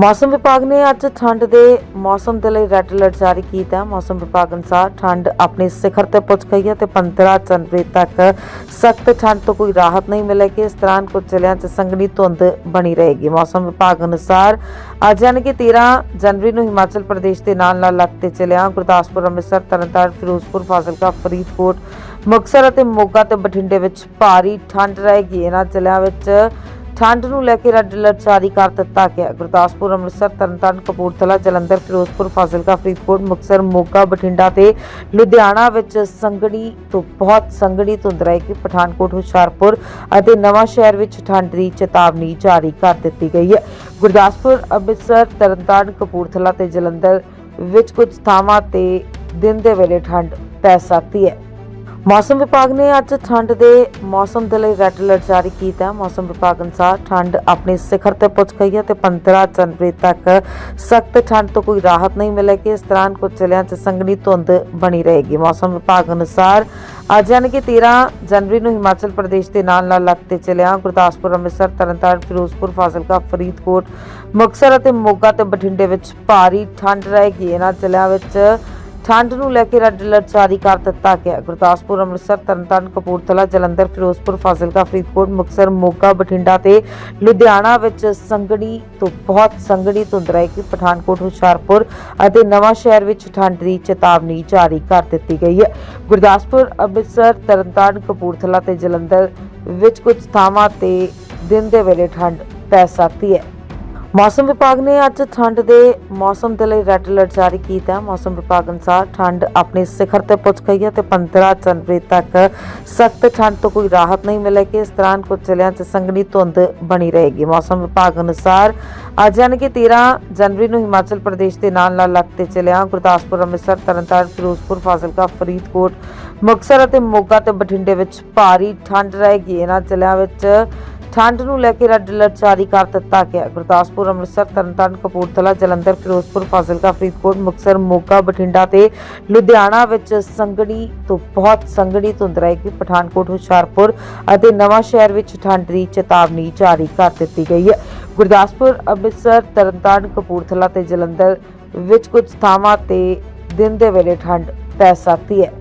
ਮੌਸਮ ਵਿਭਾਗ ਨੇ ਅੱਜ ਠੰਡ ਦੇ ਮੌਸਮ ਦੇ ਲਈ ਰੈੱਡ ਅਲਰਟ ਜਾਰੀ ਕੀਤਾ ਮੌਸਮ ਵਿਭਾਗ ਅਨੁਸਾਰ ਠੰਡ ਆਪਣੇ ਸਿਖਰ ਤੇ ਪਹੁੰਚ ਗਈ ਹੈ ਤੇ 15 ਜਨਵਰੀ ਤੱਕ ਸਖਤ ਠੰਡ ਤੋਂ ਕੋਈ ਰਾਹਤ ਨਹੀਂ ਮਿਲੇਗੀ। ਇਸ ਦੌਰਾਨ ਕੁਝ ਜ਼ਿਲ੍ਹਿਆਂ 'ਚ ਸੰਘਣੀ ਧੁੰਦ ਬਣੀ ਰਹੇਗੀ। ਮੌਸਮ ਵਿਭਾਗ ਅਨੁਸਾਰ ਅੱਜ ਯਾਨੀ ਕਿ 13 ਜਨਵਰੀ ਨੂੰ ਹਿਮਾਚਲ ਪ੍ਰਦੇਸ਼ ਦੇ ਨਾਲ ਨਾਲ ਲੱਗਦੇ ਜ਼ਿਲ੍ਹਿਆਂ, ਗੁਰਦਾਸਪੁਰ, ਅੰਮ੍ਰਿਤਸਰ, ਤਰਨਤਾਰਨ, ਫਿਰੋਜ਼ਪੁਰ, ਫਾਜ਼ਿਲਕਾ, ਫਰੀਦਕੋਟ, ਮੁਕਤਸਰ ਅਤੇ ਮੋਗਾ ਤੇ ਬਠਿੰਡੇ ਵਿੱਚ ਭਾਰੀ ਠੰਡ ਰਹੇਗੀ। ਇਹਨਾਂ ਜ਼ਿਲ੍ਹਿਆਂ ਵਿੱਚ ਠੰਡ ਨੂੰ ਲੈ ਕੇ ਰੈੱਡ ਅਲਰਟ ਜਾਰੀ ਕਰ ਦਿੱਤਾ ਗਿਆ। ਗੁਰਦਾਸਪੁਰ, ਅੰਮ੍ਰਿਤਸਰ, ਤਰਨਤਾਰਨ, ਕਪੂਰਥਲਾ, ਜਲੰਧਰ, ਫਿਰੋਜ਼ਪੁਰ, ਫਾਜ਼ਿਲਕਾ, ਫਰੀਦਕੋਟ, ਮੁਕਤਸਰ, ਮੋਗਾ, ਬਠਿੰਡਾ ਤੇ ਲੁਧਿਆਣਾ ਵਿੱਚ ਸੰਘਣੀ ਤੋਂ ਬਹੁਤ ਸੰਘਣੀ ਧੁੰਦ ਰਹੇਗੀ ਪਠਾਨਕੋਟ, ਹੁਸ਼ਿਆਰਪੁਰ ਅਤੇ ਨਵਾਂ ਸ਼ਹਿਰ ਵਿੱਚ ਠੰਡ ਦੀ ਚੇਤਾਵਨੀ ਜਾਰੀ ਕਰ ਦਿੱਤੀ ਗਈ ਹੈ। ਗੁਰਦਾਸਪੁਰ, ਅੰਮ੍ਰਿਤਸਰ, ਤਰਨਤਾਰਨ, ਕਪੂਰਥਲਾ ਤੇ ਜਲੰਧਰ ਵਿੱਚ ਕੁਝ ਥਾਵਾਂ ਤੇ ਦਿਨ ਦੇ ਵੇਲੇ ਠੰਡ ਪੈ ਸਕਦੀ ਹੈ। ਮੌਸਮ ਵਿਭਾਗ ਨੇ ਅੱਜ ਠੰਡ ਦੇ ਮੌਸਮ ਦੇ ਲਈ ਰੈੱਡ ਅਲਰਟ ਜਾਰੀ ਕੀਤਾ ਹੈ। ਮੌਸਮ ਵਿਭਾਗ ਅਨੁਸਾਰ ਠੰਡ ਆਪਣੇ ਸਿਖਰ ਤੇ ਪਹੁੰਚ ਗਈ ਹੈ ਤੇ 15 ਜਨਵਰੀ ਤੱਕ ਸਖਤ ਠੰਡ ਤੋਂ ਕੋਈ ਰਾਹਤ ਨਹੀਂ ਮਿਲੇਗੀ। ਇਸ ਦੌਰਾਨ ਕੁਝ ਜ਼ਿਲ੍ਹਿਆਂ 'ਚ ਸੰਘਣੀ ਧੁੰਦ ਬਣੀ ਰਹੇਗੀ। ਮੌਸਮ ਵਿਭਾਗ ਅਨੁਸਾਰ ਅੱਜ ਯਾਨੀ ਕਿ 13 ਜਨਵਰੀ ਨੂੰ ਹਿਮਾਚਲ ਪ੍ਰਦੇਸ਼ ਦੇ ਨਾਲ ਨਾਲ ਲੱਗਦੇ ਜ਼ਿਲ੍ਹਿਆਂ ਗੁਰਦਾਸਪੁਰ, ਅੰਮ੍ਰਿਤਸਰ, ਤਰਨਤਾਰਨ, ਫਿਰੋਜ਼ਪੁਰ, ਫਾਜ਼ਿਲਕਾ, ਫਰੀਦਕੋਟ, ਮੁਕਤਸਰ ਅਤੇ ਮੋਗਾ ਤੇ ਬਠਿੰਡੇ ਵਿੱਚ ਭਾਰੀ ਠੰਡ ਰਹੇਗੀ। ਇਹਨਾਂ ਜ਼ਿਲ੍ਹਿਆਂ ਵਿੱਚ ਠੰਡ ਨੂੰ ਲੈ ਕੇ ਰੈੱਡ ਅਲਰਟ ਜਾਰੀ ਕਰ ਦਿੱਤਾ ਗਿਆ ਗੁਰਦਾਸਪੁਰ, ਅੰਮ੍ਰਿਤਸਰ, ਤਰਨਤਾਰਨ, ਕਪੂਰਥਲਾ, ਜਲੰਧਰ, ਫਿਰੋਜ਼ਪੁਰ, ਫਾਜ਼ਿਲਕਾ, ਫਰੀਦਕੋਟ, ਮੁਕਤਸਰ, ਮੋਗਾ, ਬਠਿੰਡਾ ਤੇ ਲੁਧਿਆਣਾ ਵਿੱਚ ਸੰਘਣੀ ਤੋਂ ਬਹੁਤ ਸੰਘਣੀ ਧੁੰਦ ਰਹੇਗੀ ਪਠਾਨਕੋਟ, ਹੁਸ਼ਿਆਰਪੁਰ ਅਤੇ ਨਵਾਂ ਸ਼ਹਿਰ ਵਿੱਚ ਠੰਡ ਦੀ ਚੇਤਾਵਨੀ ਜਾਰੀ ਕਰ ਦਿੱਤੀ ਗਈ ਹੈ। ਗੁਰਦਾਸਪੁਰ, ਅੰਮ੍ਰਿਤਸਰ, ਤਰਨਤਾਰਨ, ਕਪੂਰਥਲਾ ਤੇ ਜਲੰਧਰ ਵਿੱਚ ਕੁਝ ਥਾਵਾਂ ਤੇ ਦਿਨ ਦੇ ਵੇਲੇ ਠੰਡ ਪੈ ਸਕਦੀ ਹੈ। ਮੌਸਮ ਵਿਭਾਗ ਨੇ ਅੱਜ ਠੰਡ ਦੇ ਮੌਸਮ ਦੇ ਲਈ ਰੈੱਡ ਅਲਰਟ ਜਾਰੀ ਕੀਤਾ। ਹੈ ਮੌਸਮ ਵਿਭਾਗ ਅਨੁਸਾਰ ਠੰਡ ਆਪਣੇ ਸਿਖਰ ਤੇ ਪਹੁੰਚ ਗਈ ਹੈ ਤੇ 15 ਜਨਵਰੀ ਤੱਕ ਸਖਤ ਠੰਡ ਤੋਂ ਕੋਈ ਰਾਹਤ ਨਹੀਂ ਮਿਲੇਗੀ। ਇਸ ਦੌਰਾਨ ਕੁਝ ਜ਼ਿਲ੍ਹਿਆਂ 'ਚ ਸੰਘਣੀ ਧੁੰਦ ਬਣੀ ਰਹੇਗੀ। ਮੌਸਮ ਵਿਭਾਗ ਅਨੁਸਾਰ ਅੱਜ ਯਾਨੀ ਕਿ 13 ਜਨਵਰੀ ਨੂੰ ਹਿਮਾਚਲ ਪ੍ਰਦੇਸ਼ ਦੇ ਨਾਲ ਨਾਲ ਲੱਗਦੇ ਜ਼ਿਲ੍ਹਿਆਂ ਗੁਰਦਾਸਪੁਰ, ਅੰਮ੍ਰਿਤਸਰ, ਤਰਨਤਾਰਨ, ਫਿਰੋਜ਼ਪੁਰ, ਫਾਜ਼ਿਲਕਾ, ਫਰੀਦਕੋਟ, ਮੁਕਤਸਰ ਅਤੇ ਮੋਗਾ ਤੇ ਬਠਿੰਡੇ ਵਿੱਚ ਭਾਰੀ ਠੰਡ ਰਹੇਗੀ। ਇਹਨਾਂ ਜ਼ਿਲ੍ਹਿਆਂ ਵਿੱਚ ਠੰਡ ਨੂੰ ਲੈ ਕੇ ਰੈੱਡ ਅਲਰਟ ਜਾਰੀ ਕਰ ਦਿੱਤਾ ਗਿਆ। ਗੁਰਦਾਸਪੁਰ, ਅੰਮ੍ਰਿਤਸਰ, ਤਰਨਤਾਰਨ, ਕਪੂਰਥਲਾ, ਜਲੰਧਰ, ਫਿਰੋਜ਼ਪੁਰ, ਫਾਜ਼ਿਲਕਾ, ਫਰੀਦਕੋਟ, ਮੁਕਤਸਰ, ਮੋਗਾ, ਬਠਿੰਡਾ ਤੇ ਲੁਧਿਆਣਾ ਵਿੱਚ ਸੰਘਣੀ ਤੋਂ ਬਹੁਤ ਸੰਘਣੀ ਧੁੰਦ ਰਹੇਗੀ। ਪਠਾਨਕੋਟ, ਹੁਸ਼ਿਆਰਪੁਰ ਅਤੇ ਨਵਾਂ ਸ਼ਹਿਰ ਵਿੱਚ ਠੰਡ ਦੀ ਚੇਤਾਵਨੀ ਜਾਰੀ ਕਰ ਦਿੱਤੀ ਗਈ ਹੈ। ਗੁਰਦਾਸਪੁਰ, ਅੰਮ੍ਰਿਤਸਰ, ਤਰਨਤਾਰਨ, ਕਪੂਰਥਲਾ ਤੇ ਜਲੰਧਰ ਵਿੱਚ ਕੁਝ ਥਾਵਾਂ ਤੇ ਦਿਨ ਦੇ ਵੇਲੇ ਠੰਡ ਪੈ ਸਕਦੀ ਹੈ।